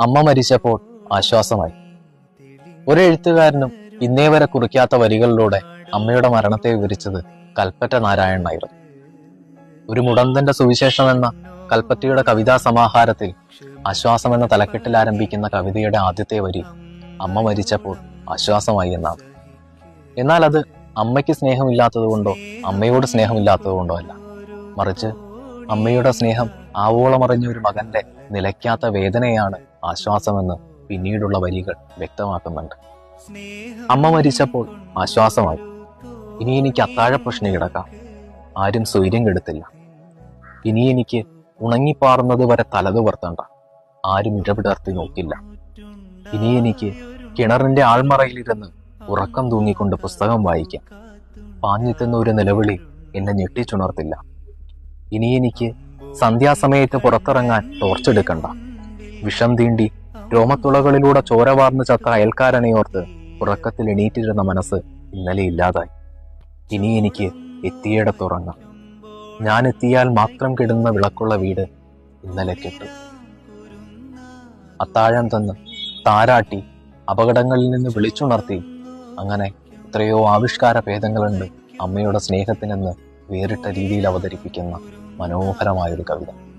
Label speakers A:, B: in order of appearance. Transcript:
A: അമ്മ മരിച്ചപ്പോൾ ആശ്വാസമായി. ഒരു എഴുത്തുകാരനും ഇന്നേ വരെ കുറിക്കാത്ത വരികളിലൂടെ അമ്മയുടെ മരണത്തെ വിവരിച്ചത് കൽപ്പറ്റ നാരായണനായിരുന്നു ഒരു മുടന്തന്റെ സുവിശേഷം എന്ന കൽപ്പറ്റയുടെ കവിതാ സമാഹാരത്തിൽ ആശ്വാസം എന്ന തലക്കെട്ടിൽ ആരംഭിക്കുന്ന കവിതയുടെ ആദ്യത്തെ വരി അമ്മ മരിച്ചപ്പോൾ ആശ്വാസമായി എന്നാണ്. എന്നാൽ അത് അമ്മയ്ക്ക് സ്നേഹമില്ലാത്തതുകൊണ്ടോ അമ്മയോട് സ്നേഹമില്ലാത്തതുകൊണ്ടോ അല്ല. മറിച്ച് അമ്മയുടെ സ്നേഹം ആവോളമറിഞ്ഞ ഒരു മകന്റെ നിലയ്ക്കാത്ത വേദനയാണ് ആശ്വാസമെന്ന് പിന്നീടുള്ള വരികൾ വ്യക്തമാക്കുന്നുണ്ട്. അമ്മ മരിച്ചപ്പോൾ ആശ്വാസമായി. ഇനി എനിക്ക് അത്താഴ പ്രശ്നം കിടക്കാം. ആരും സ്വൈര്യം കെടുത്തില്ല. ഇനി എനിക്ക് ഉണങ്ങിപ്പാറുന്നത് വരെ തലത് വർത്തണ്ട. ആരും ഇടപെടർത്തി നോക്കില്ല. ഇനി എനിക്ക് കിണറിന്റെ ആൾമറയിലിരുന്ന് ഉറക്കം തൂങ്ങിക്കൊണ്ട് പുസ്തകം വായിക്കാം. പാഞ്ഞെത്തുന്ന ഒരു നിലവിളി എന്നെ ഞെട്ടിച്ചുണർത്തില്ല. ഇനി എനിക്ക് സന്ധ്യാസമയത്ത് പുറത്തിറങ്ങാൻ ടോർച്ചെടുക്കണ്ട വിഷം തീണ്ടി രോമത്തുളകളിലൂടെ ചോര വാർന്ന് ചത്ത അയൽക്കാരനെയോർത്ത് ഉറക്കത്തിൽ എണീറ്റിരുന്ന മനസ്സ് ഇന്നലെ ഇല്ലാതായി. ഇനി എനിക്ക് എത്തിയിടത്തുറങ്ങാം ഞാൻ എത്തിയാൽ മാത്രം കിടുന്ന വിളക്കുള്ള വീട് ഇന്നലെ കെട്ടു. അത്താഴം തന്ന് താരാട്ടി അപകടങ്ങളിൽ നിന്ന് വിളിച്ചുണർത്തി. അങ്ങനെ എത്രയോ ആവിഷ്കാര ഭേദങ്ങളുണ്ട് അമ്മയുടെ സ്നേഹത്തിനെന്ന് വേറിട്ട രീതിയിൽ അവതരിപ്പിക്കുന്ന മനോഹരമായൊരു കവിത.